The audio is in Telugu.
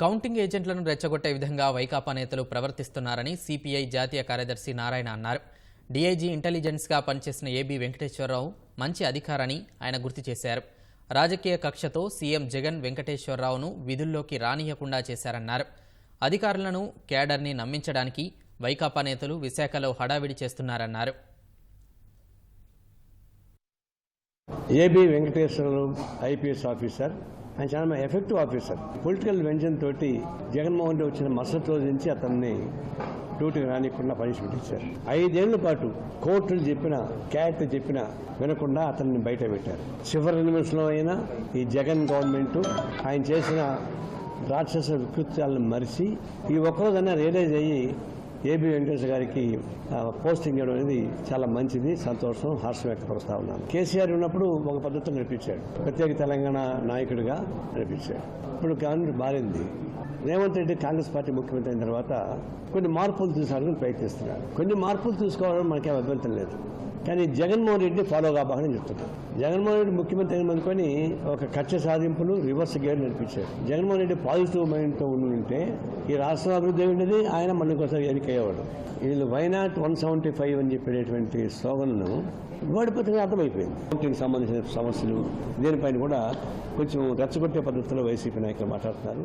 కౌంటింగ్ ఏజెంట్లను రెచ్చగొట్టే విధంగా వైకాపా నేతలు ప్రవర్తిస్తున్నారని సిపిఐ జాతీయ కార్యదర్శి నారాయణ అన్నారు. డీఐజీ ఇంటెలిజెన్స్గా పనిచేసిన ఏబీ వెంకటేశ్వరరావు మంచి అధికారని ఆయన గుర్తు చేశారు. రాజకీయ కక్షతో సీఎం జగన్ వెంకటేశ్వరరావును విధుల్లోకి రానియకుండా చేశారన్నారు. అధికారులను కేడర్ని నమ్మించడానికి వైకాపా నేతలు విశాఖలో హడావిడి చేస్తున్నారన్నారు. A B Venkateswara Rao IPS officer ఆయన చాలా ఎఫెక్టివ్ ఆఫీసర్. పొలిటికల్ వెంజన్ తోటి జగన్మోహన్ రెడ్డి వచ్చిన మరుసటి రోజు నుంచి అతన్ని డ్యూటీకి రానికుండా పనిష్మెంట్ ఇచ్చారు. ఐదేళ్ళ పాటు కోర్టులు చెప్పిన క్యాట్ చెప్పిన వినకుండా అతన్ని బయట పెట్టారు. చివరి నిమిషంలో అయినా ఈ జగన్ గవర్నమెంట్ ఆయన చేసిన రాక్షస వికృత్యాలను మరిచి ఈ ఒక్కరోజైనా రియలైజ్ అయ్యి A B Venkateswara garu posting ఇవ్వడం అనేది చాలా మంచిది సంతోషం హర్షం వ్యక్తపరుస్తా ఉన్నాను. కేసీఆర్ ఉన్నప్పుడు ఒక పద్ధతి నడిపించాడు. ప్రత్యేక తెలంగాణ నాయకుడిగా నడిపించాడు. ఇప్పుడు గవర్నమెంట్ మారింది. రేవంత్ రెడ్డి కాంగ్రెస్ పార్టీ ముఖ్యమంత్రి అయిన తర్వాత కొన్ని మార్పులు తీసుకోవాలని ప్రయత్నిస్తున్నాడు కొన్ని మార్పులు తీసుకోవడం మనకేం అభ్యంతరం లేదు. కానీ జగన్మోహన్ రెడ్డి ఫాలో కాబాలని చెప్తున్నాను జగన్మోహన్ రెడ్డి ముఖ్యమంత్రి అయిన అనుకొని ఒక కక్ష సాధింపులు రివర్స్ గేర్ నడిపించారు. జగన్మోహన్ రెడ్డి పాజిటివ్ మైండ్తో ఉండి ఉంటే ఈ రాష్ట్రం అభివృద్ధి ఉండేది ఆయన మళ్ళీ ఒకసారి ఎన్నికయ్యేవాడు. వీళ్ళు వైనాట్ వన్ సెవెంటీ ఫైవ్ అని చెప్పేటటువంటి స్లోగన్ను ఓడిపోతే అర్థమైపోయింది దీనికి సంబంధించిన సమస్యలు దీనిపైన కూడా కొంచెం రెచ్చగొట్టే పద్ధతిలో వైసీపీ నాయకులు మాట్లాడుతున్నారు.